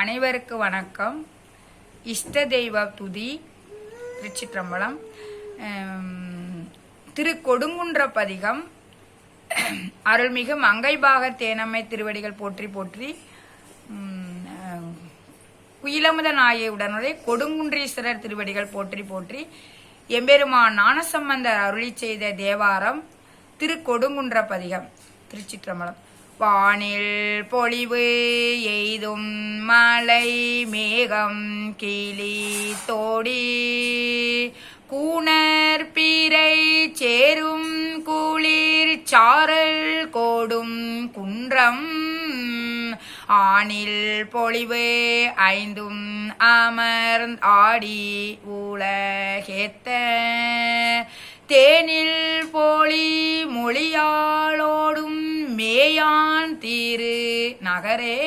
அனைவருக்கு வணக்கம். இஷ்ட தெய்வ துதி திருச்சிற்றம்பலம். திரு கொடுங்குன்ற பதிகம் அருள்மிகு மங்கைபாக தேனம்மை திருவடிகள் போற்றி போற்றி குயிலமுத நாயை கொடுங்குன்றீஸ்வரர் திருவடிகள் போற்றி போற்றி எம்பெருமான் ஞானசம்பந்தர் அருளி செய்த தேவாரம் திரு கொடுங்குன்ற பதிகம் திருச்சிற்றம்பலம். வானில் பொழிவு எய்தும் மலை மேகம் கிளி தோடி. கூணர் பீரை சேரும் குளிர் சாரல் கோடும் குன்றம். ஆணில் பொழிவு ஐந்தும் அமர்ந் ஆடி உலகேத்த. தேனில் போலி மொழியாளோடும் மேயான் தீரு நகரே.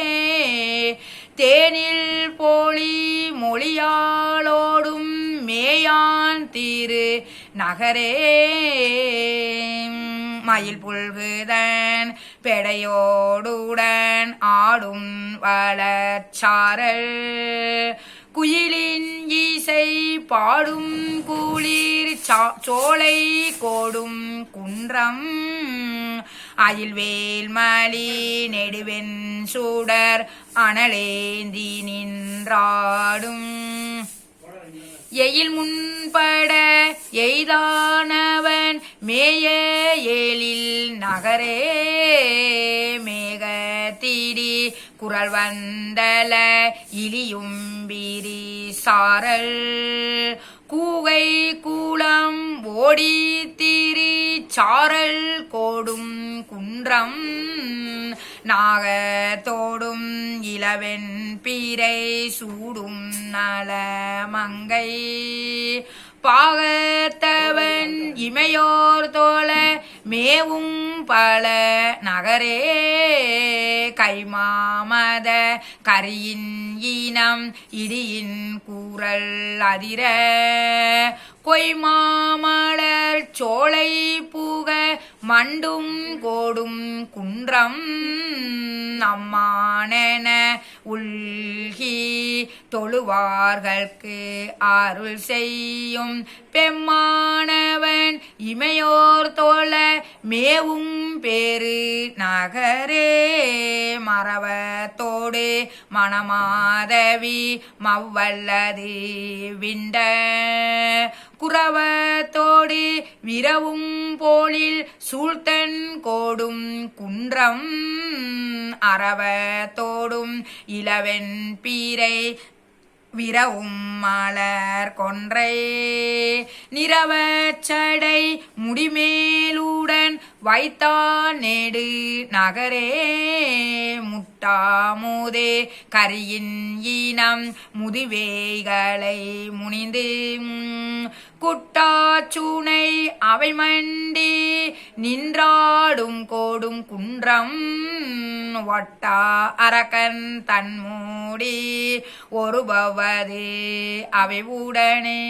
தேனில் போலி மொழியாளோடும் மேயான் தீரு நகரே. மயில் புல்குதன் பெடையோடுடன் ஆடும் வளர்ச்சாரல். குயிலின் இசை பாடும் குளிர் சா- சோலை கோடும் குன்றம். அயில்வேல் மலி நெடுவெண் சூடர் அனலேந்தி நின்றாடும். எயில் முன்பட எய்தானவன் மேய ஏழில் நகரே மேகத்திடி குரல் வந்தல இலியும் பிரி சாரல். கூகை கூலம் ஓடி தீ சாரல் கோடும் குன்றம் நாகத்தோடும் இளவெண் பீரை சூடும் நலமங்கை பாகத்தவன் இமையோர் தோல மேவும் பல நகரே. கைமாமத கரியின் ஈனம் இடியின் கூறல் அதிர. கொய்மாம சோலை பூக மண்டும் கோடும் குன்றம் அம்மானென உள்கி தொழுவார்கள்க்கு அருள் செய்யும் பெம்மானவன் இமையோர் தோல மேவும் பேரு நகரே மரவத்தோடு மணமாதவி மவ்வல்லது விண்ட குறவத்தோடு விரவும் போலில் சூழ்த்தன் கோடும் குன்றம் அறவத்தோடும் இளவெண் பீரை விரவும் மலர் கொன்றை. நிறவச்சடை முடிமேலூட வைத்தானேடு நெடு நகரே முட்டாமோதே கரியின் ஈனம் முதுவேய்களை முனிந்து குட்டாச்சூனை அவை மண்டி நின்றாடும் கோடும் குன்றம் ஒட்டா அரக்கன் தன்மூடி ஒருபவது அவை உடனே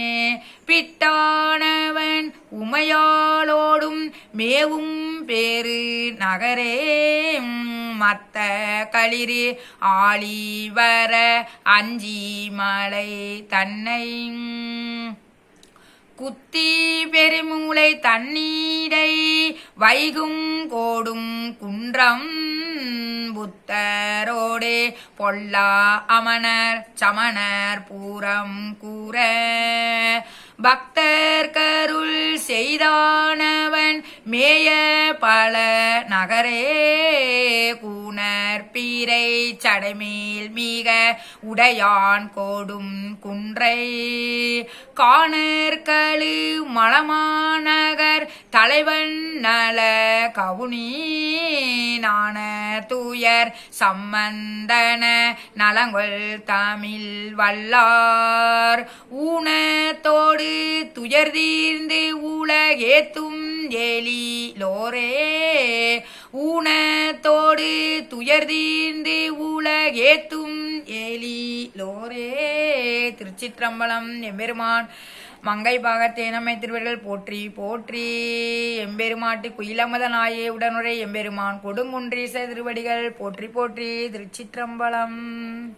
பிட்டானவன் உமையாளோடும் மேவும் பேரு நகரே மத்த களிறு ஆளி வர அஞ்சி மலை தன்னை குத்தி பெருமூளை தண்ணீரை வைகும் கோடும் குன்றம் புத்தரோடே பொல்லா அமணர் சமணர் பூரம் கூற. பக்தர் கருள் செய்தானவன் மேய பல நகரே கூ பீரை சடைமேல் மிக உடையான் கோடும் குன்றை. காணர்களு மலமாநகர் தலைவன் நல கவுனி. நாண தூயர் சம்பந்தன நலங்கொள் தமிழ் வல்லார். ஊனத்தோடு துயர் தீர்ந்து உலகேத்தும் எழிலோரே ஊனத்தோடு துயர் ஏத்தும் ஏலி லோரே. திருச்சிற்றம்பலம் எம்பெருமான் மங்கை பாகத்தேனம்மை திருவர்கள் போற்றி போற்றி. எம்பெருமாட்டு குயிலமத நாயே உடனுரை எம்பெருமான் கொடுங்குன்றீச திருவடிகள் போற்றி போற்றி. திருச்சிற்றம்பலம்.